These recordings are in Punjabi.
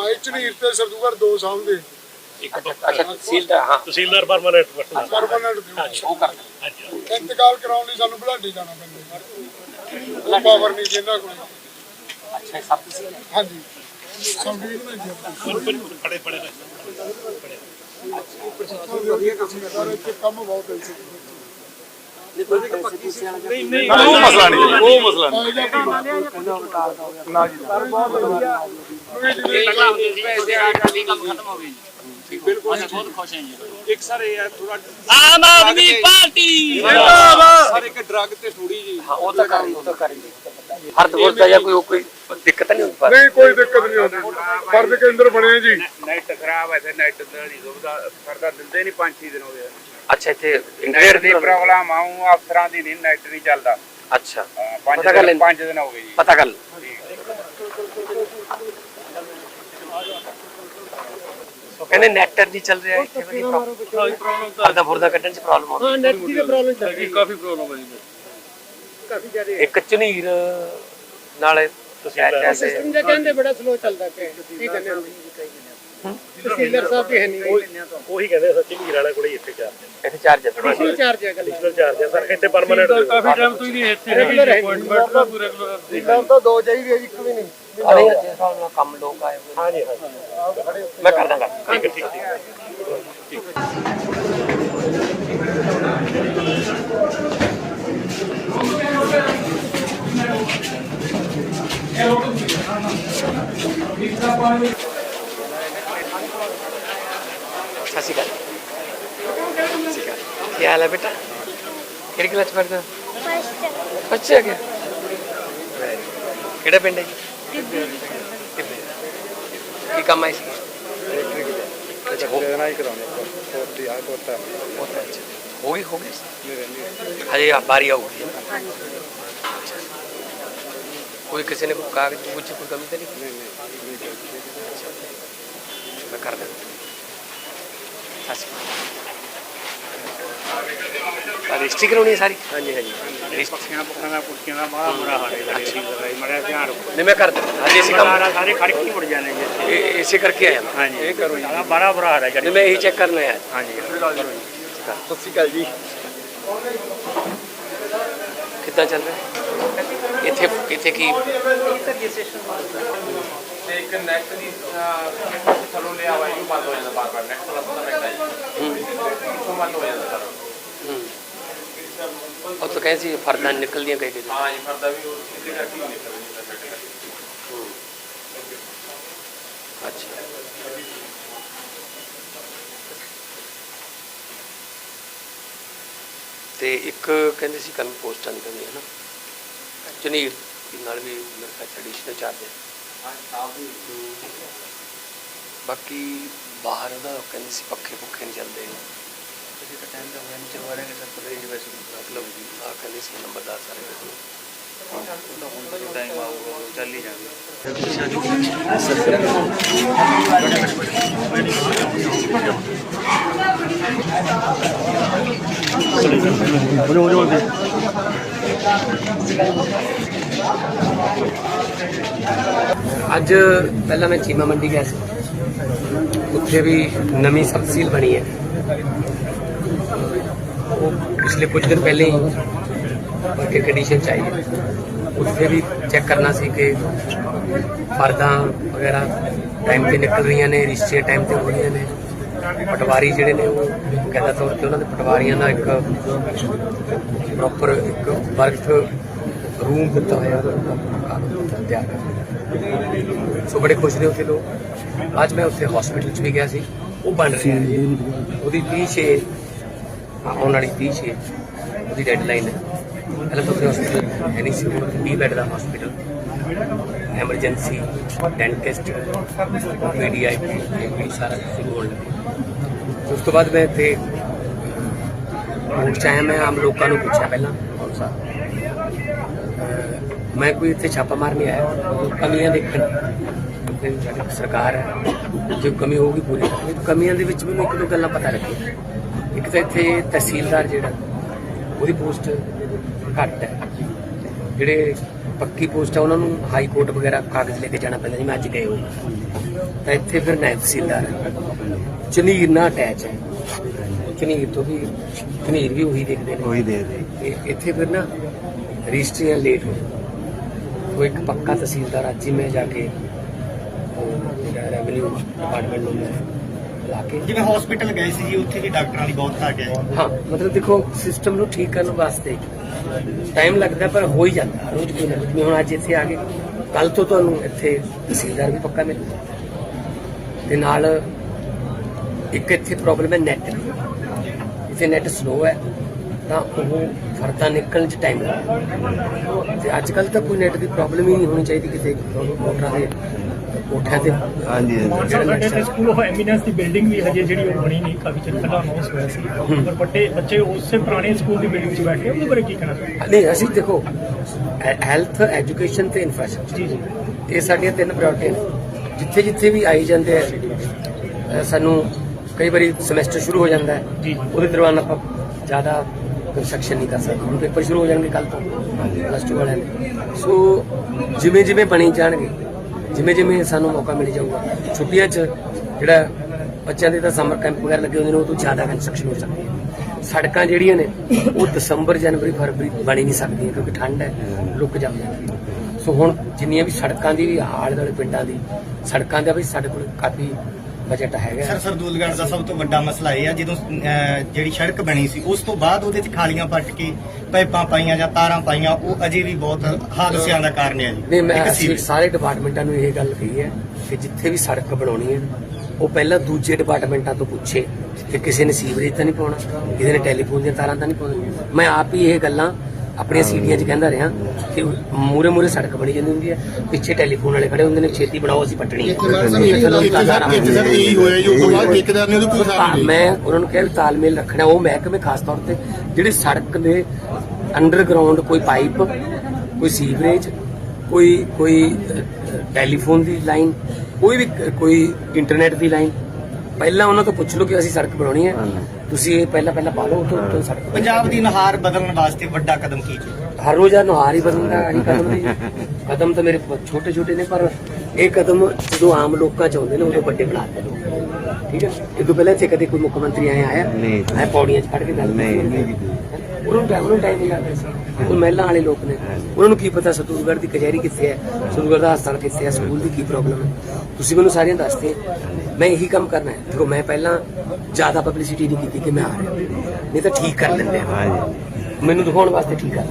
ਹਾਂ ਝਨੀਰ ਤੇ ਸਰਦੂਗੜ ਦੋ ਸਾਹਮਣੇ ਅੱਛਾ ਤਹਿਸੀਲਦਾਰ ਹਾਂ। ਤਹਿਸੀਲਦਾਰ ਪਰਮਾਨੈਂਟ ਬਟਨਾ ਪਰਮਾਨੈਂਟ ਉਹ ਕਰ ਹਾਂਜੀ ਇੰਤਕਾਲ ਕਰਾਉਣ ਲਈ ਸਾਨੂੰ ਬੁਲਾਡੇ ਜਾਣਾ ਪੈਂਦਾ। ਪਾਵਰ ਨਹੀਂ ਜਿੰਨਾ ਕੋਲ। ਅੱਛਾ ਸਭ ਤਹਿਸੀਲ ਹਾਂਜੀ। ਨਹੀਂ ਪੜੇ ਪੜੇ ਵਧੀਆ ਕੰਮ ਕਰਦਾ ਇੱਥੇ ਕੰਮ ਬਹੁਤ ਹੈ ਉਹ ਮਸਲਾ ਨਹੀਂ ਉਹ ਮਸਲਾ ਨਹੀਂ ਗਈ ਜੀ ਬਿਲਕੁਲ ਅਸੀਂ ਬਹੁਤ ਖੁਸ਼ ਹਾਂ ਜੀ ਇੱਕ ਸਰ ਇਹ ਹੈ ਥੋੜਾ ਆਮ ਆਦਮੀ ਪਾਰਟੀ। ਸਰ ਇੱਕ ਡਰੱਗ ਤੇ ਥੋੜੀ ਜੀ ਹਾਂ ਉਹ ਤਾਂ ਕਰੀ ਉਹ ਤਾਂ ਕਰੀ ਹਰ ਦੋਸਤ ਦਾ ਜਾਂ ਕੋਈ ਕੋਈ ਦਿੱਕਤ ਨਹੀਂ ਹੁੰਦੀ। ਪਰ ਨਹੀਂ ਕੋਈ ਦਿੱਕਤ ਨਹੀਂ ਆਉਂਦੀ ਫਰਦ ਕੇਂਦਰ ਬਣਿਆ ਜੀ। ਨੈਟ ਖਰਾਬ ਹੈ ਤੇ ਨੈਟ ਦਾ ਨਹੀਂ ਸੁਵਿਧਾ ਸਰਦਾ ਦਿੰਦੇ ਨਹੀਂ 5-6 ਦਿਨ ਹੋ ਗਏ। ਅੱਛਾ ਇੱਥੇ ਇੰਟਰਨੈਟ ਦੀ ਪ੍ਰੋਬਲਮ ਆਉਂ ਅਫਸਰਾਂ ਦੀ ਨਹੀਂ ਨੈਟ ਨਹੀਂ ਚੱਲਦਾ। ਅੱਛਾ। ਹਾਂ, ਪੰਜ ਪਤਾ ਕਰ ਦਿਨ ਲੈਂਦੇ। ਪੰਜ ਦਿਨ ਹੋ ਗਏ ਜੀ। ਪਤਾ ਕਰ ਲਓ। ਕਹਿੰਦੇ ਨੈਟ ਨਹੀਂ ਚੱਲ ਰਿਹਾ ਇੱਥੇ ਬੜੀ ਪ੍ਰੋਬਲਮ ਫਰਦਾ ਫੁਰਦਾ ਕੱਢਣ ਚ ਪ੍ਰੋਬਲਮ ਆਉਂਦੀ। ਹਾਂ ਨੈਟ ਦੀ ਪ੍ਰੋਬਲਮ ਚੱਲ ਰਹੀ ਕਾਫੀ ਪ੍ਰੋਬਲਮ ਹੈ ਜੀ। ਕਾਫੀ ਜ਼ਿਆਦਾ ਇੱਕ ਝਨੀਰ ਨਾਲੇ ਐਸੇ ਸਿਸਟਮ ਜਿਹਾ ਕਹਿੰਦੇ ਬੜਾ ਸਲੋ ਚੱਲਦਾ ਪਿਆ ਹੈ। ਕੀ ਕਹਿੰਦੇ ਹੋ? ਤਹਿਸੀਲਦਾਰ ਸਾਹਿਬ ਵੀ ਹੈ ਨਹੀਂ। ਉਹੀ ਕਹਿੰਦੇ ਸੱਚੀ ਹੀਰ ਵਾਲੇ ਕੋਲੇ ਹੀ ਇੱਥੇ ਚਾਰ ਇੱਥੇ ਚਾਰਜ ਹੈ ਥੋੜਾ ਕੋਈ ਚਾਰਜ ਹੈ ਗੱਲ ਡਿਜੀਟਲ ਚਾਰਜ ਹੈ ਸਰ ਇੱਥੇ ਪਰਮਾਨੈਂਟ ਕਾਫੀ ਟਾਈਮ ਤੋਂ ਹੀ ਨਹੀਂ ਇੱਥੇ ਰੈਗੂਲਰ ਹੈ ਅਪਾਇੰਟਮੈਂਟ ਦਾ ਪੂਰਾ ਰੈਗੂਲਰ ਇਹਨਾਂ ਤਾਂ ਦੋ ਚਾਹੀਦੇ ਇੱਕ ਵੀ ਨਹੀਂ। ਅਰੇ ਅੱਜ ਹਿਸਾਬ ਨਾਲ ਕੰਮ ਲੋਕ ਆਏ ਹੋਏ ਹਾਂਜੀ ਹਾਂਜੀ। ਨੇ। ਮੈਂ ਕਰ ਦਾਂਗਾ ਠੀਕ ਹੈ ਠੀਕ ਠੀਕ ਸਤਿ ਸ਼੍ਰੀ ਅਕਾਲ ਸਤਿ ਸ਼੍ਰੀ ਅਕਾਲ ਕੀ ਹਾਲ ਹੈ ਬੇਟਾ ਕਿਹੜੀ ਕਲਾਸ ਚ ਪੜ੍ਹਦੇ ਹੋ ਅੱਛਾ ਗਿਆ ਕਿਹੜਾ ਪਿੰਡ ਹੈ ਜੀ ਟਿੱਬੇ। ਕੀ ਕੰਮ ਆਈ ਸੀ ਅੱਛਾ ਹੋ ਦੇਣਾ ਹੀ ਕਰਾਉਣੇ ਛੋਟੀ ਆ ਕੋਤਾ ਬਹੁਤ ਅੱਛਾ ਹੋ ਗਈ ਹੋ ਗਈ ਹਜੇ ਆ ਬਾਰੀ ਆਊਗੀ ਅੱਛਾ। ਕੋਈ ਕਿਸੇ ਨੇ ਕੋਈ ਕਾਗਜ਼ ਕੁਝ ਕੋਈ ਕਮੀ ਤਾਂ ਨਹੀਂ ਅੱਛਾ। ਮੈਂ ਕਰ ਦਿੰਦਾ ਸਤਿ ਸ਼੍ਰੀ ਅਕਾਲ ਰਜਿਸਟਰੀ ਕਰਾਉਣੀ ਹੈ ਸਾਰੀ ਹਾਂਜੀ ਹਾਂਜੀ ਪੱਖੀਆਂ ਪੱਖਾਂ ਦਾ ਪੁੱਛੀਆਂ ਦਾ ਬੜਾ ਬੁਰਾ ਹਾਲ ਹੈ ਜੀ ਮੜਾ ਧਿਆਨ ਰੱਖੋ ਨਹੀਂ ਮੈਂ ਕਰ ਦਿੰਦਾ ਹਾਂਜੀ ਇਸੇ ਕੰਮ ਸਾਰਾ ਸਾਰੇ ਖੜ ਕੇ ਮੁੜ ਜਾਣੇ ਜੀ। ਇਹ- ਇਸੇ ਕਰਕੇ ਆਇਆ ਮੈਂ ਹਾਂਜੀ ਇਹ ਕਰੋ ਜੀ ਬੜਾ ਬੁਰਾ ਹਾਲ ਹੈ ਨਹੀਂ ਜੀ ਮੈਂ ਇਹੀ ਚੈੱਕ ਕਰਨ ਆਇਆ ਹਾਂਜੀ ਸਤਿ ਸ਼੍ਰੀ ਅਕਾਲ ਜੀ ਕਿੱਦਾਂ ਚੱਲ ਰਿਹਾ ਇੱਥੇ ਇੱਥੇ ਕੀ ਤੇ ਇੱਕ ਨੈਟ ਦੀ ਥਲੋਂ ਬੰਦ ਹੋ। ਜਾਂਦਾ ਬਾਰ ਬਾਰ ਨੈਟ ਥੋੜਾ ਪਤਾ ਲੱਗਦਾ ਜੀ ਇੱਥੋਂ ਬੰਦ ਹੋ ਜਾਂਦਾ ਸਾਰਾ ਹੂੰ ਉਹ ਤਾਂ ਕਹਿੰਦੇ ਸੀ ਫਰਦਾਂ ਨਿਕਲਦੀਆਂ ਕਈ ਕਈ ਹਾਂ ਜੀ ਫਰਦਾ ਵੀ ਉਹ ਕਿਤੇ ਕਰਕੇ ਹੀ ਨਿਕਲ ਜਾਂਦਾ ਸਾਡੇ ਕਰਕੇ। ਅੱਛਾ। ਤੇ ਇੱਕ ਕਹਿੰਦੇ ਸੀ ਕਮੀ ਪੋਸਟਾਂ ਦੀ ਕਮੀ ਹੈ ਨਾ ਚਨੀਰ ਨਾਲ ਵੀ ਮੇਰੇ ਖਿਆਲ ਐਡੀਸ਼ਨਲ ਚਾਰਜ ਹੈ ਬਾਕੀ ਬਾਹਰ ਦਾ ਕਹਿੰਦੇ ਸੀ ਪੱਖੇ ਪੁੱਖੇ ਨਹੀਂ ਚੱਲਦੇ ਕਿਸੇ ਦਾ ਟਾਈਮ ਦਾ ਹੋਇਆ ਨਹੀਂ ਚਲਵਾੜਾਂਗੇ ਸਰ ਪਰ ਇਹ ਵੈਸੇ ਮਤਲਬ ਆ ਕਹਿੰਦੇ ਸੀ ਨੰਬਰਦਾਰ ਸਾਰੇ ਟਾਈਮ ਆਊਗਾ ਚੱਲ ਹੀ ਜਾਵੇ ਅੱਜ ਪਹਿਲਾਂ ਮੈਂ ਚੀਮਾ ਮੰਡੀ ਗਿਆ ਸੀ ਉੱਥੇ ਵੀ ਨਵੀਂ ਸਬ ਬਣੀ ਹੈ। ਉਹ ਪਿਛਲੇ ਕੁਝ ਦਿਨ ਪਹਿਲੇ ਹੀ ਵਰਕਿੰਗ ਕੰਡੀਸ਼ਨ ਚਾਹੀਏ ਉੱਥੇ ਵੀ ਚੈੱਕ ਕਰਨਾ ਸੀ ਕਿ ਫਰਦਾਂ ਵਗੈਰਾ ਟਾਈਮ ਤੇ ਨਿਕਲ ਰਹੀਆਂ ਨੇ, ਰਿਸ਼ਤੇ ਟਾਈਮ ਤੇ ਹੋ ਰਹੀਆਂ ਨੇ। ਪਟਵਾਰੀ ਜਿਹੜੇ ਨੇ ਉਹ ਕਹਿੰਦਾ ਤੌਰ ਤੇ ਉਹਨਾਂ ਦੇ ਪਟਵਾਰੀਆਂ ਦਾ ਇੱਕ ਪ੍ਰੋਪਰ ਇੱਕ ਵਰਕ ਰੂਮ ਦਿੱਤਾ ਹੋਇਆ ਤਿਆਰ ਕਰ ਸੋ ਬੜੇ ਖੁਸ਼ ਨੇ ਉੱਥੇ ਲੋਕ। ਅੱਜ ਮੈਂ ਉੱਥੇ ਹਸਪੀਟਲ 'ਚ ਵੀ ਗਿਆ ਸੀ। ਉਹ ਬਣ ਰਿਹਾ ਹੈ ਉਹਦੀ 30 ਛੇ ਹਾਂ, ਆਉਣ ਵਾਲੀ 30 ਛੇ ਉਹਦੀ ਡੈਡਲਾਈਨ ਹੈ। ਪਹਿਲਾਂ ਤਾਂ ਉੱਥੇ ਹਸਪੀਟਲ ਹੈ ਨਹੀਂ ਸੀ ਹੁਣ 20 ਬੈੱਡ ਦਾ ਹਸਪੀਟਲ ਐਮਰਜੈਂਸੀ ਡੈਂਟਿਸਟ ਪੀਡੀਆਈ ਇਹ ਸਾਰਾ ਸ਼ੁਰੂ ਹੋਣ ਲੱਗਿਆ ਉਸ ਤੋਂ ਬਾਅਦ ਮੈਂ ਇੱਥੇ ਹੁਣ ਚਾਹੇ ਮੈਂ ਆਮ ਲੋਕਾਂ ਨੂੰ ਪੁੱਛਿਆ ਪਹਿਲਾਂ। ਕੌਣ ਸਾ ਮੈਂ ਕੋਈ ਇੱਥੇ ਛਾਪਾ ਮਾਰ ਨਹੀਂ ਆਇਆ। ਕਮੀਆਂ ਦੇਖਣ। ਤੇ ਸਾਡੀ ਸਰਕਾਰ ਹੈ ਜੋ ਕਮੀ ਹੋਊਗੀ ਪੂਰੀ ਕਰਾਂਗੇ ਕਮੀਆਂ ਦੇ ਵਿੱਚ ਮੈਨੂੰ ਇੱਕ ਦੋ ਗੱਲਾਂ ਪਤਾ ਲੱਗੀਆਂ। ਇੱਕ ਤਾਂ ਇੱਥੇ ਤਹਿਸੀਲਦਾਰ ਜਿਹੜਾ ਉਹਦੀ ਪੋਸਟ ਘੱਟ ਹੈ। ਜਿਹੜੇ ਪੱਕੀ ਪੋਸਟ ਆ ਉਹਨਾਂ ਨੂੰ ਹਾਈ ਕੋਰਟ ਵਗੈਰਾ ਕਾਗਜ਼ ਲੈ ਕੇ ਜਾਣਾ ਪੈਂਦਾ ਜਿਵੇਂ ਅੱਜ ਗਏ ਹੋਏ। ਤਾਂ ਇੱਥੇ ਫਿਰ ਨਾਇਬ ਤਹਿਸੀਲਦਾਰ ਹੈ। ਚਨੀਰ ਨਾਲ ਅਟੈਚ ਹੈ। ਚਨੀਰ ਤੋਂ ਵੀ ਚਨੀਰ ਵੀ ਉਹੀ ਦੇਖਦੇ ਨੇ। ਉਹੀ ਦੇ ਦੇ ਤੇ ਇੱਥੇ ਫਿਰ ਨਾ ਰਜਿਸਟਰੀਆਂ ਲੇਟ ਹੋ ਉਹ ਇੱਕ ਪੱਕਾ ਤਹਿਸੀਲਦਾਰ ਅੱਜ ਹੀ ਮੈਂ ਜਾ ਕੇ ਜਿਹੜਾ ਰੈਵਨਿਊ ਡਿਪਾਰਟਮੈਂਟ ਨੂੰ ਮੈਂ ਲਾ ਕੇ। ਜਿਵੇਂ ਹਸਪੀਟਲ ਗਏ ਸੀ ਜੀ ਉੱਥੇ ਵੀ ਡਾਕਟਰਾਂ ਦੀ ਬਹੁਤ ਘਾਟ ਹੈ ਹਾਂ ਮਤਲਬ ਦੇਖੋ ਸਿਸਟਮ ਨੂੰ ਠੀਕ ਕਰਨ ਵਾਸਤੇ ਟਾਈਮ ਲੱਗਦਾ ਪਰ ਹੋ ਹੀ ਜਾਂਦਾ ਰੋਜ਼ ਕੋਈ ਨਾ ਹੁਣ ਅੱਜ ਇੱਥੇ ਆ ਗਏ ਕੱਲ ਤੋਂ ਤੁਹਾਨੂੰ ਇੱਥੇ ਤਹਿਸੀਲਦਾਰ ਵੀ ਪੱਕਾ ਮਿਲ ਤੇ ਨਾਲ ਇੱਕ ਇੱਥੇ ਪ੍ਰੋਬਲਮ ਹੈ ਨੈਟ ਇੱਥੇ ਨੈਟ ਸਲੋ ਹੈ ਤਾਂ ਉਹ ਫਰਦਾ ਨਿਕਲਣ ਚ ਟਾਈਮ ਲੱਗਦਾ। ਤੇ ਅੱਜ ਕੱਲ ਤਾਂ ਕੋਈ ਨੈਟ ਦੀ ਪ੍ਰੋਬਲਮ ਹੀ ਨਹੀਂ ਹੋਣੀ ਚਾਹੀਦੀ ਕਿਤੇ ਮੋਟਰਾਂ ਦੇ। ਕੋਠਿਆਂ ਤੇ ਹਾਂਜੀ ਸਾਡੇ ਸਕੂਲ ਆਫ ਐਮੀਨੈਂਸ ਦੀ ਬਿਲਡਿੰਗ ਵੀ ਹਜੇ ਜਿਹੜੀ ਉਹ ਬਣੀ ਨਹੀਂ ਕਾਫੀ ਚਿਰ ਪਹਿਲਾਂ ਅਨਾਉਂਸ ਹੋਇਆ ਸੀ। ਪਰ ਵੱਡੇ ਬੱਚੇ ਉਸੇ ਪੁਰਾਣੇ ਸਕੂਲ ਦੀ ਬਿਲਡਿੰਗ 'ਚ ਬੈਠੇ ਉਹਦੇ ਬਾਰੇ ਕੀ ਕਹਿਣਾ ਨਹੀਂ ਅਸੀਂ ਦੇਖੋ ਹੈਲਥ ਐਜੂਕੇਸ਼ਨ ਤੇ ਇਨਫਰਾਸਟ੍ਰਕਚਰ ਜੀ ਜੀ। ਇਹ ਸਾਡੀਆਂ ਤਿੰਨ ਪ੍ਰਾਇੋਰਟੀਆਂ ਨੇ। ਜਿੱਥੇ ਜਿੱਥੇ ਵੀ ਆਈ ਜਾਂਦੇ ਆ ਸਾਨੂੰ ਕਈ ਵਾਰੀ ਸਮੈਸਟਰ ਸ਼ੁਰੂ ਹੋ ਜਾਂਦਾ ਹੈ। ਜੀ। ਉਹਦੇ ਦੌਰਾਨ ਆਪਾਂ ਜ਼ਿਆਦਾ ਕੰਸਟਰਕਸ਼ਨ ਨਹੀਂ ਕਰ ਸਕਦੇ। ਹੁਣ ਪੇਪਰ ਸ਼ੁਰੂ ਹੋ ਜਾਣਗੇ ਕੱਲ ਤੋਂ ਪਲੱਸ 2 ਵਾਲਿਆਂ ਦੇ। ਸੋ ਜਿਵੇਂ ਜਿਵੇਂ ਬਣੀ ਜਾਣਗੇ ਜਿਵੇਂ ਜਿਵੇਂ ਸਾਨੂੰ ਮੌਕਾ ਮਿਲ ਜਾਊਗਾ, ਛੁੱਟੀਆਂ 'ਚ ਜਿਹੜਾ ਬੱਚਿਆਂ ਦੇ ਤਾਂ ਸਮਰ ਕੈਂਪ ਵਗੈਰਾ ਲੱਗੇ ਹੁੰਦੇ ਨੇ, ਉਹ ਤੋਂ ਜ਼ਿਆਦਾ ਕੰਸਟਰਕਸ਼ਨ ਹੋ ਸਕਦੀ ਹੈ। ਸੜਕਾਂ ਜਿਹੜੀਆਂ ਨੇ, ਉਹ ਦਸੰਬਰ, ਜਨਵਰੀ, ਫਰਵਰੀ ਬਣੀ ਨਹੀਂ ਸਕਦੀਆਂ ਕਿਉਂਕਿ ਠੰਡ ਹੈ ਲੁੱਕ ਜਾਂਦੀ ਸੋ ਹੁਣ ਜਿੰਨੀਆਂ ਵੀ ਸੜਕਾਂ ਦੀ, ਵੀ ਹਾਲ ਵਾਲੇ ਪਿੰਡਾਂ ਦੀ, ਸੜਕਾਂ ਦਾ ਵੀ ਸਾਡੇ ਕੋਲ ਕਾਫੀ ਬਜਟ ਹੈਗਾ ਸਰ ਸਰਦੂਲਗੜ੍ਹ ਦਾ ਸਭ ਤੋਂ ਵੱਡਾ ਮਸਲਾ ਇਹ ਆ ਜਦੋਂ ਜਿਹੜੀ ਸੜਕ ਬਣੀ ਸੀ ਉਸ ਤੋਂ ਬਾਅਦ ਉਹਦੇ 'ਚ ਖਾਲੀਆਂ ਪੱਟ ਕੇ ਪਾਈਪਾਂ ਪਾਈਆਂ ਜਾਂ ਤਾਰਾਂ ਪਾਈਆਂ ਉਹ ਅਜੇ ਵੀ ਬਹੁਤ ਹਾਦਸਿਆਂ ਦਾ ਕਾਰਨ ਹੈ ਜੀ ਨਹੀਂ ਅਸੀਂ। ਸਾਰੇ ਡਿਪਾਰਟਮੈਂਟਾਂ ਨੂੰ ਇਹ ਗੱਲ ਕਹੀ ਹੈ ਕਿ ਜਿੱਥੇ ਵੀ ਸੜਕ ਬਣਾਉਣੀ ਹੈ ਉਹ ਪਹਿਲਾਂ ਦੂਜੇ ਡਿਪਾਰਟਮੈਂਟਾਂ ਤੋਂ ਪੁੱਛੇ ਕਿ ਕਿਸੇ ਨੇ ਸੀਵਰੇਜ ਤਾਂ ਨਹੀਂ ਪਾਉਣਾ ਕਿਸੇ ਨੇ ਟੈਲੀਫੋਨ ਦੀਆਂ ਤਾਰਾਂ ਤਾਂ ਨਹੀਂ ਪਾਉਣੀਆਂ ਮੈਂ ਆਪ ਹੀ ਇਹ ਗੱਲਾਂ ਆਪਣੀਆਂ ਸੀਟੀਆਂ 'ਚ ਕਹਿੰਦਾ ਰਿਹਾ ਕਿ ਮੂਰੇ ਮੂਰੇ ਸੜਕ ਬਣੀ ਜਾਂਦੀ ਹੁੰਦੀ ਹੈ ਪਿੱਛੇ ਟੈਲੀਫੋਨ ਵਾਲੇ ਖੜੇ ਹੁੰਦੇ ਨੇ ਛੇਤੀ ਬਣਾਓ ਅਸੀਂ ਪੱਟਣੀ ਮੈਂ ਉਹਨਾਂ ਨੂੰ ਕਿਹਾ ਤਾਲਮੇਲ ਰੱਖਣਾ ਉਹ ਮਹਿਕਮੇ ਖਾਸ ਤੌਰ ਤੇ ਜਿਹੜੇ ਸੜਕ ਦੇ ਅੰਡਰਗਰਾਉਂਡ ਕੋਈ ਪਾਈਪ ਕੋਈ ਸੀਵਰੇਜ ਕੋਈ ਕੋਈ ਟੈਲੀਫੋਨ ਦੀ ਲਾਈਨ ਕੋਈ ਵੀ ਕੋਈ ਇੰਟਰਨੈਟ ਦੀ ਲਾਈਨ ਪਹਿਲਾਂ ਉਹਨਾਂ ਤੋਂ ਪੁੱਛ ਲਓ ਕਿ ਅਸੀਂ ਸੜਕ ਬਣਾਉਣੀ ਹੈ। ਤੁਸੀਂ ਇਹ ਪਹਿਲਾਂ ਪਹਿਲਾਂ ਪਾ ਲਓ ਤੋਂ ਤੋਂ ਸੜਕ ਪੰਜਾਬ ਦੀ ਨਹਾਰ ਬਦਲਣ ਵਾਸਤੇ ਵੱਡਾ ਕਦਮ ਕੀ ਜੀ? ਹਰ ਰੋਜ਼ ਆ ਨੁਹਾਰ ਹੀ ਬਦਲਦਾ ਹੀ ਕਦਮ ਨਹੀਂ ਕਦਮ ਤਾਂ ਮੇਰੇ ਛੋਟੇ ਛੋਟੇ ਨੇ ਪਰ ਇਹ ਕਦਮ ਜਦੋਂ ਆਮ ਲੋਕਾਂ ਚ ਆਉਂਦੇ ਨੇ ਉਦੋਂ ਵੱਡੇ ਬਣਾਉਂਦੇ ਨੇ। ਠੀਕ ਹੈ? ਇਹ ਤੋਂ ਪਹਿਲਾਂ ਇੱਥੇ ਕਦੇ ਕੋਈ ਮੁੱਖ ਮੰਤਰੀ ਆਇਆ ਆਇਆ? ਨਹੀਂ। ਮੈਂ ਪੌੜੀਆਂ 'ਚ ਖੜ ਕੇ ਗੱਲ ਨਹੀਂ। ਨਹੀਂ ਉਹਨਾਂ ਨੂੰ ਟਾਈਮ ਨੂੰ ਟਾਈਮ ਨਹੀਂ ਲੱਗਦਾ ਸੀ ਉਹ ਮਹਿਲਾਂ ਵਾਲੇ ਲੋਕ ਨੇ। ਉਹਨਾਂ ਨੂੰ ਕੀ ਪਤਾ ਸਤੂਰਗੜ੍ਹ ਦੀ ਕਚਹਿਰੀ ਕਿੱਥੇ ਹੈ ਸਤੂਰਗੜ੍ਹ ਦਾ ਹਸਪਤਾਲ ਕਿੱਥੇ ਹੈ ਸਕੂਲ ਦੀ ਕੀ ਪ੍ਰੋਬਲਮ ਹੈ। ਤੁਸੀਂ ਮੈਨੂੰ ਸਾਰੀਆਂ ਦੱਸਦੇ ਮੈਂ ਇਹੀ ਕੰਮ ਕਰਨਾ ਹੈ। ਦੇਖੋ ਮੈਂ ਪਹਿਲਾਂ ਜ਼ਿਆਦਾ ਪਬਲਿਸਿਟੀ ਨਹੀਂ ਕੀਤੀ ਕਿ ਮੈਂ ਆ ਰਿਹਾ। ਨਹੀਂ ਤਾਂ ਠੀਕ ਕਰ ਲੈਂਦੇ ਹਾਂ ਮੈਨੂੰ ਦਿਖਾਉਣ ਵਾਸਤੇ ਠੀਕ ਆ।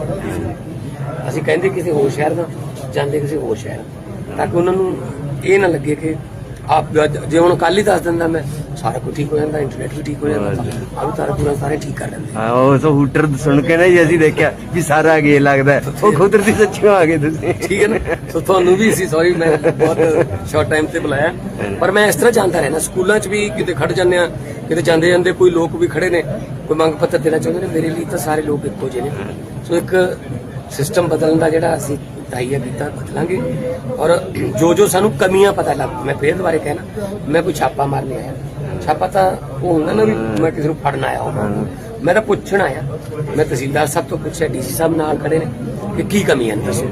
ਅਸੀਂ ਕਹਿੰਦੇ ਕਿਸੇ ਹੋਰ ਸ਼ਹਿਰ ਦਾ ਜਾਂਦੇ ਕਿਸੇ ਹੋਰ ਸ਼ਹਿਰ। ਤਾਂ ਕਿ ਉਹਨਾਂ ਨੂੰ ਇਹ ਨਾ ਲੱਗੇ ਕਿ ਆਪ ਜੇ ਹੁਣ ਕੱਲ ਹੀ ਦੱਸ ਦਿੰਦਾ ਮੈਂ ਸਾਰਾ ਕੁਝ ਠੀਕ ਹੋ ਜਾਂਦਾ ਇੰਟਰਨੈਟ ਵੀ ਠੀਕ ਹੋ ਜਾਂਦਾ ਆਪ ਤਾਰਾ ਪੂਰਾ ਸਾਰੇ ਠੀਕ ਕਰ ਲੈਂਦੇ ਹਾਂ ਉਹ ਤਾਂ ਹੂਟਰ ਸੁਣ ਕੇ ਨਾ ਜੀ ਅਸੀਂ ਦੇਖਿਆ ਵੀ ਸਾਰਾ ਗੇ ਲੱਗਦਾ। ਉਹ ਕੁਦਰਤੀ ਸੱਚੀਓ ਆ ਗਏ ਤੁਸੀਂ। ਠੀਕ ਹੈ ਨਾ? ਸੋ ਤੁਹਾਨੂੰ ਵੀ ਸੀ ਸੌਰੀ ਮੈਂ ਬਹੁਤ ਸ਼ਾਰਟ ਟਾਈਮ ਤੇ ਬੁਲਾਇਆ। ਪਰ ਮੈਂ ਇਸ ਤਰ੍ਹਾਂ ਜਾਣਦਾ ਰਹਿਣਾ ਸਕੂਲਾਂ 'ਚ ਵੀ ਕਿਤੇ ਖੜ ਜਾਂਦੇ ਆ ਕਿਤੇ ਜਾਂਦੇ ਜਾਂਦੇ ਕੋਈ ਲੋਕ ਵੀ ਖੜੇ ਨੇ ਕੋਈ ਮੰਗ ਪੱਤਰ ਦੇਣਾ ਚਾਹੁੰਦੇ ਨੇ ਮੇਰੇ ਲਈ ਤਾਂ ਸਾਰੇ ਲੋਕ ਇੱਕੋ ਜਿਹੇ ਨੇ। ਸੋ ਇੱਕ ਸਿਸਟਮ ਬਦਲਣ ਦਾ ਜਿਹੜਾ ਅਸੀਂ ਤਾਈਆ ਕੀਤਾ ਬਦਲਾਂਗੇ। ਔਰ ਜੋ ਜੋ ਸਾਨੂੰ ਕਮੀਆਂ ਪਤਾ ਲੱਗ ਮੈਂ ਫੇਰ ਦੁਬਾਰੇ ਕਹਿਣਾ ਮੈਂ ਕੋਈ ਛਾਪਾ ਮਾਰਨੇ ਆਇਆ। ਛਾਪਾ ਤਾਂ ਉਹ ਹੁੰਦਾ ਨਾ ਵੀ ਮੈਂ ਕਿਸੇ ਨੂੰ ਫੜਨ ਆਇਆ ਹਾਂ ਮੈਂ ਤਾਂ ਪੁੱਛਣ ਆਇਆ। ਮੈਂ ਤਹਿਸੀਲਦਾਰ ਸਾਹਿਬ ਤੋਂ ਪੁੱਛਿਆ ਡੀਸੀ ਸਾਹਿਬ ਨਾਲ ਖੜੇ ਨੇ ਕਿ ਕੀ ਕਮੀਆਂ ਨੇ ਦੱਸੋ।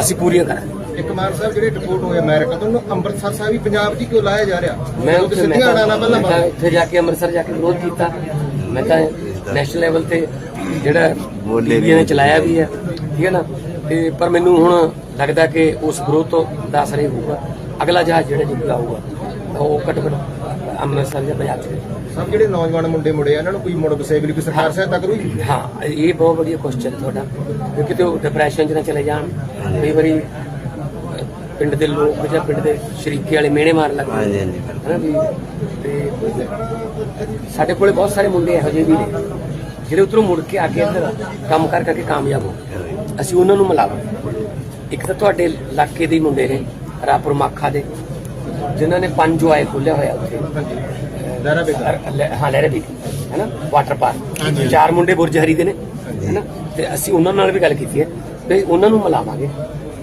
ਅਸੀਂ ਪੂਰੀਆਂ ਕਰਾਂਗੇ। ਇੱਕ ਮਾਨ ਸਾਹਿਬ ਜਿਹੜੇ ਰਿਪੋਰਟ ਹੋਏ ਅਮਰੀਕਾ ਤੋਂ ਉਹਨੂੰ ਅੰਮ੍ਰਿਤਸਰ ਸਾਹਿਬ ਹੀ ਪੰਜਾਬ ਹੀ ਕਿਉਂ ਲਾਇਆ ਜਾ ਰਿਹਾ? ਮੈਂ ਉਹ ਉੱਥੇ ਮੈਂ ਤਾਂ ਉੱਥੇ ਜਾ ਕੇ ਅੰਮ੍ਰਿਤਸਰ ਜਾ ਕੇ ਵਿਰੋਧ ਕੀਤਾ। ਮੈਂ ਤਾਂ ਨੈਸ਼ਨਲ ਲੈਵਲ ਤੇ ਜਿਹੜਾ ਬੋਲੇ ਬੀਬੀਆਂ ਨੇ ਚਲਾਇਆ ਵੀ ਹੈ। ਠੀਕ ਹੈ ਨਾ? ਤੇ ਪਰ ਮੈਨੂੰ ਹੁਣ ਲੱਗਦਾ ਕਿ ਉਸ ਵਿਰੋਧ ਤੋਂ ਦਾ ਅਸਰ ਹੋਊਗਾ। ਅਗਲਾ ਜਹਾਜ਼ ਜਿਹੜਾ ਜਿੱਤਦਾ ਹੋਊਗਾ ਉਹ ਘੱਟ ਘੱਟ ਅੰਮ੍ਰਿਤਸਰ ਜਾਂ ਪੰਜਾਬ ਚ ਸਭ ਜਿਹੜੇ ਨੌਜਵਾਨ ਮੁੰਡੇ ਮੁੰਡੇ ਆ ਇਹਨਾਂ ਨੂੰ ਕੋਈ ਮੁੜ ਵਸੇਬ ਲਈ ਕੋਈ ਸਰਕਾਰ ਸਹਾਇਤਾ ਕਰੂਗੀ? ਹਾਂ ਇਹ ਬਹੁਤ ਵਧੀਆ ਕੁਐਸਚਨ ਤੁਹਾਡਾ। ਕਿ ਕਿਤੇ ਉਹ ਡਿਪਰੈਸ਼ਨ 'ਚ ਨਾ ਚਲੇ ਜਾਣ। ਕਈ ਵਾਰੀ ਪਿੰਡ ਦੇ ਲੋਕ ਜਾਂ ਪਿੰਡ ਦੇ ਸ਼ਰੀਕੇ ਵਾਲੇ ਮਿਹਣੇ ਮਾਰਨ ਲੱਗ ਹਾਂਜੀ, ਜਾਂਦੇ ਹਾਂਜੀ। ਹਨਾ ਵੀ ਤੇ ਸਾਡੇ ਕੋਲੇ ਬਹੁਤ ਸਾਰੇ ਮੁੰਡੇ ਇਹੋ ਜਿਹੇ ਵੀ ਨੇ ਜਿਹੜੇ ਉਧਰੋਂ ਮੁੜ ਕੇ ਆ ਕੇ ਇੱਧਰ ਕੰਮ ਕਰ ਕਰਕੇ ਕਾਮਯਾਬ ਹੋ ਗਏ। ਅਸੀਂ ਉਹਨਾਂ ਨੂੰ ਮਿਲਾਵਾਂਗੇ ਇੱਕ ਤਾਂ ਤੁਹਾਡੇ ਇਲਾਕੇ ਦੇ ਮੁੰਡੇ ਨੇ ਰਾਪੁਰ ਮਾਖਾ ਦੇ ਜਿਨ੍ਹਾਂ ਨੇ ਪੰਜ ਆਏ ਖੋਲਿਆ ਹੋਇਆ ਉੱਥੇ। ਹਾਂ ਲਹਿਰੇ ਵੀ ਹੈਨਾ? ਵਾਟਰ ਪਾਰਕ ਚਾਰ ਮੁੰਡੇ ਬੁਰਜ ਹਰੀ ਦੇ ਨੇ ਹੈਨਾ? ਤੇ ਅਸੀਂ ਉਹਨਾਂ ਨਾਲ ਵੀ ਗੱਲ ਕੀਤੀ ਹੈ ਤੇ ਉਹਨਾਂ ਨੂੰ ਮਿਲਾਵਾਂਗੇ।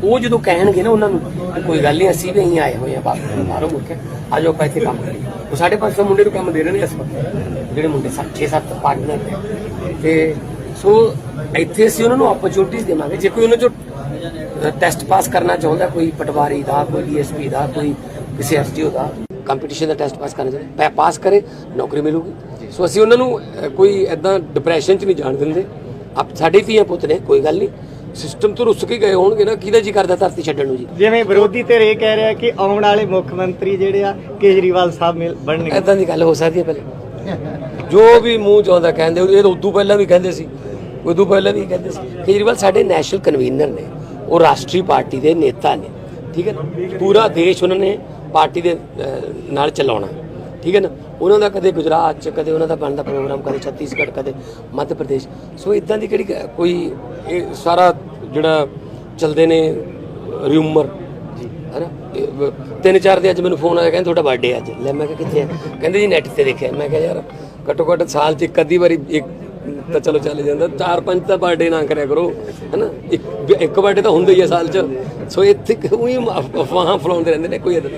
ਉਹ ਜਦੋਂ ਕਹਿਣਗੇ ਨਾ ਉਹਨਾਂ ਨੂੰ ਕੋਈ ਗੱਲ ਨਹੀਂ ਅਸੀਂ ਵੀ અહીં ਆਏ ਹੋਏ ਆ ਬਾਹਰ- ਬਾਹਰੋਂ ਮੁੜ ਕੇ ਆਜੋ ਆਪਾਂ ਇੱਥੇ ਕੰਮ ਕਰੀਏ। ਉਹ ਸਾਡੇ 500 ਮੁੰਡੇ ਨੂੰ ਕੰਮ ਦੇ ਰਹੇ ਨੇ ਇਸ ਵਕਤ ਜਿਹੜੇ ਮੁੰਡੇ 6-7 ਪਾਰਟਨਰ ਨੇ। ਤੇ ਸੋ ਇੱਥੇ ਅਸੀਂ ਉਹਨਾਂ ਨੂੰ ਓਪਰਚੁਨਿਟੀਜ਼ ਦੇਵਾਂਗੇ। ਜੇ ਕੋਈ ਉਹਨਾਂ ਚੋਂ ਟੈਸਟ ਪਾਸ ਕਰਨਾ ਚਾਹੁੰਦਾ ਕੋਈ ਪਟਵਾਰੀ ਦਾ ਕੋਈ ਡੀਐਸਪੀ ਦਾ ਕੋਈ ਕਿਸੇ ਐਸਡੀਓ ਦਾ ਕੰਪੀਟੀਸ਼ਨ ਦਾ ਟੈਸਟ ਪਾਸ ਕਰਨਾ ਚਾਹੁੰਦਾ ਪਾਸ ਕਰੇ ਨੌਕਰੀ ਮਿਲੂਗੀ। ਸੋ ਅਸੀਂ ਉਹਨਾਂ ਨੂੰ ਕੋਈ ਐਦਾਂ ਡਿਪਰੈਸ਼ਨ 'ਚ ਨਹੀਂ ਜਾਣ ਦਿੰਦੇ। ਆਪ ਸਾਡੇ ਧੀਆਂ ਪੁੱਤ ਨੇ ਕੋਈ ਗੱਲ ਨਹੀਂ। ਸਿਸਟਮ ਤੋਂ ਰੁੱਸ ਕੇ ਗਏ ਹੋਣਗੇ ਨਾ ਕਿਹਦਾ ਜੀ ਕਰਦਾ ਧਰਤੀ ਛੱਡਣ ਨੂੰ ਜੀ? ਜਿਵੇਂ ਵਿਰੋਧੀ ਧਿਰ ਇਹ ਕਹਿ ਰਿਹਾ ਕਿ ਆਉਣ ਵਾਲੇ ਮੁੱਖ ਮੰਤਰੀ ਜਿਹੜੇ ਆ ਕੇਜਰੀਵਾਲ ਸਾਹਿਬ ਬਣਨਗੇ। ਐਦਾਂ ਦੀ ਗੱਲ ਹੋ ਸਕਦੀ ਹੈ ਪਹਿਲੇ। ਜੋ ਵੀ ਮੂੰਹ ਚਾਹੁੰਦਾ ਕਹਿੰਦੇ ਇਹ ਉਦੋਂ ਪਹਿਲਾਂ ਵੀ ਕਹਿੰਦੇ ਸੀ। ਉਦੋਂ ਪਹਿਲਾਂ ਵੀ ਕਹਿੰਦੇ ਸੀ ਕੇਜਰੀਵਾਲ ਸਾਡੇ ਨੈਸ਼ਨਲ ਕਨਵੀਨਰ ਨੇ ਉਹ ਰਾਸ਼ਟਰੀ ਪਾਰਟੀ ਦੇ ਨੇਤਾ ਨੇ ਠੀਕ ਹੈ ਨਾ? ਪੂਰਾ ਦੇਸ਼ ਉਹਨਾਂ ਨੇ ਪਾਰਟੀ ਦੇ ਅਹ, ਨਾਲ ਚਲਾਉਣਾ ਠੀਕ ਹੈ ਨਾ? ਉਹਨਾਂ ਦਾ ਕਦੇ ਗੁਜਰਾਤ ਚ ਕਦੇ ਉਹਨਾਂ ਦਾ ਬਣਦਾ ਪ੍ਰੋਗਰਾਮ ਕਦੇ ਛੱਤੀਸਗੜ੍ਹ ਕਦੇ ਮੱਧ ਪ੍ਰਦੇਸ਼। ਸੋ ਇਦਾਂ ਦੀ ਕਿਹੜੀ ਗ- ਕੋਈ ਇਹ ਸਾਰਾ ਜਿਹੜਾ ਚਲਦੇ ਨੇ ਰਿਊਮਰ ਹੈਨਾ? ਇਹ ਵ- ਤਿੰਨ ਚਾਰ ਦੇ ਅੱਜ ਮੈਨੂੰ ਫੋਨ ਆਇਆ ਕਹਿੰਦੇ ਤੁਹਾਡਾ ਬਰਥਡੇ ਅੱਜ। ਲੈ ਮੈਂ ਕਿਹਾ ਕਿੱਥੇ ਹੈ ਕਹਿੰਦੇ ਜੀ ਨੈਟ ਤੇ ਦੇਖਿਆ। ਮੈਂ ਕਿਹਾ ਯਾਰ ਘੱਟੋ ਘੱਟ ਸਾਲ 'ਚ ਇੱਕ ਅੱਧੀ ਵਾਰੀ ਇੱਕ ਤਾਂ ਚਲੋ ਚੱਲ ਜਾਂਦਾ। ਚਾਰ ਪੰਜ ਤਾਂ ਬਰਥਡੇ ਨਾ ਕਰਿਆ ਕਰੋ, ਹੈਨਾ? ਇੱਕ ਇੱਕ ਬਰਥਡੇ ਤਾਂ ਹੁੰਦਾ ਹੀ ਹੈ ਸਾਲ 'ਚ। ਸੋ ਇੱਥੇ ਕੋਈ ਅਫਵਾਹਾਂ ਫਲਾਉਂਦੇ ਰਹਿੰਦੇ ਨੇ, ਕੋਈ ਇਦਾਂ ਦੀ